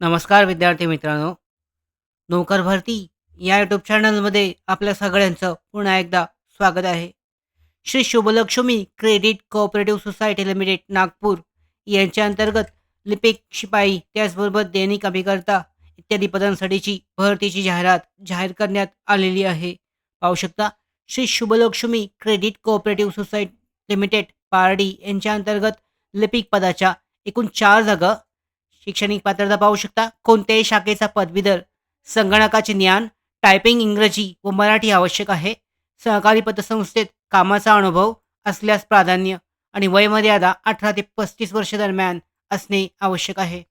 नमस्कार विद्यार्थी मित्रांनो. नोकर भरती या यूट्यूब चॅनलमध्ये आपल्या सगळ्यांचं पुन्हा एकदा स्वागत आहे. Shri Shubhalakshmi credit cooperative society limited Nagpur यांच्या अंतर्गत लिपिक शिपाई त्याचबरोबर दैनिक अभिकर्ता इत्यादी पदांसाठीची भरतीची जाहिरात जाहीर करण्यात आलेली आहे. पाहू शकता Shri Shubhalakshmi credit cooperative society limited Pardi यांच्या अंतर्गत लिपिक पदाच्या एकूण चार जागा शैक्षणिक पात्रता पाहू शकता. कोणत्याही शाखेचा पदवीधर संगणकाचे ज्ञान टायपिंग इंग्रजी व मराठी आवश्यक आहे. सहकारी पतसंस्थेत कामाचा अनुभव असल्यास प्राधान्य आणि वयमर्यादा अठरा ते पस्तीस वर्ष दरम्यान असणे आवश्यक आहे.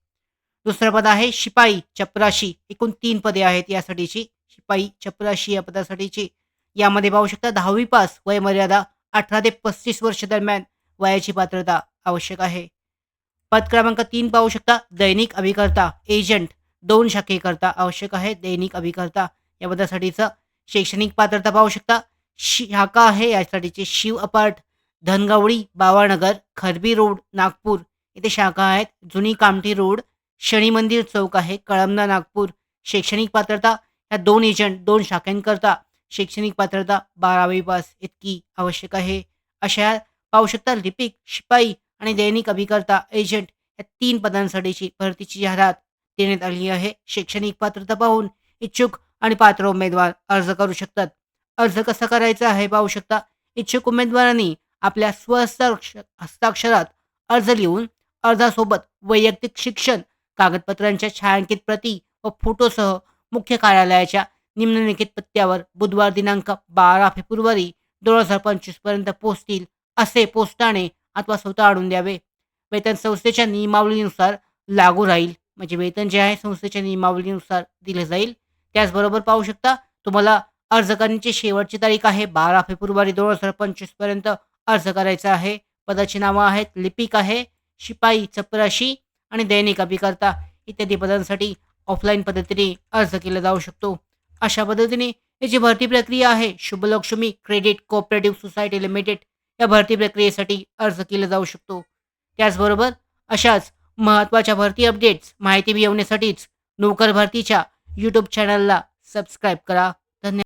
दुसरं पद आहे शिपाई चपराशी. एकूण तीन पदे आहेत यासाठीची. शिपाई चपराशी या पदासाठीची. यामध्ये पाहू शकता दहावी पास वयमर्यादा अठरा ते पस्तीस वर्ष दरम्यान वयाची पात्रता आवश्यक आहे. पद क्रमांक तीन पाहू शकता. दैनिक अभिकर्ता एजंट दोन शाखेकरता आवश्यक आहे. दैनिक अभिकर्ता या पदासाठीचं शैक्षणिक पात्रता पाहू शकता. शाखा आहे. यासाठीची शिव अपार्ट धनगावडी बावानगर खरबी रोड नागपूर इथे शाखा आहेत. जुनी कामठी रोड शनी मंदिर चौक आहे. कळमना नागपूर. शैक्षणिक पात्रता या दोन एजंट दोन शाखांकरता शैक्षणिक पात्रता बारावी पास इतकी आवश्यक आहे. अशा पाहू शकता. लिपिक शिपाई आणि दैनिक अभिकर्ता एजंट या तीन पदांसाठीची भरतीची जाहिरात देण्यात आली आहे. शैक्षणिक पात्रता पाहून इच्छुक आणि पात्र उमेदवार अर्ज करू शकतात. अर्ज कसा करायचा हे पाहू शकता. इच्छुक उमेदवारांनी आपल्या स्वहस्ताक्ष हस्ताक्षरात अर्ज लिहून अर्जासोबत वैयक्तिक शिक्षण कागदपत्रांच्या छायांकित प्रती व फोटोसह मुख्य कार्यालयाच्या निम्नलिखित पत्त्यावर बुधवार दिनांक बारा फेब्रुवारी दोन हजार पंचवीसपर्यंत पोहोचतील असे पोस्टाने अथवा स्वतः आणून द्यावे. वेतन संस्थेच्या नियमावलीनुसार लागू राहील. म्हणजे वेतन जे आहे संस्थेच्या नियमावलीनुसार दिले जाईल. त्याचबरोबर पाहू शकता तुम्हाला अर्ज करण्याची शेवटची तारीख आहे. बारा फेब्रुवारी दोन हजार पंचवीसपर्यंत अर्ज करायचा आहे. पदाची नावं आहेत लिपिक आहे शिपाई चपराशी आणि दैनिक अभिकर्ता. इत्यादी पदांसाठी ऑफलाईन पद्धतीने अर्ज केला जाऊ शकतो. अशा पद्धतीने याची भरती प्रक्रिया आहे. Shubhalakshmi credit cooperative society limited या भरती प्रक्रियेसाठी अर्ज केला जाऊ शकतो. त्याचबरोबर अशाच महत्त्वाच्या भरती अपडेट्स माहिती मिळवण्यासाठीच नोकर भरतीच्या यूट्यूब चॅनलला सबस्क्राईब करा. धन्यवाद.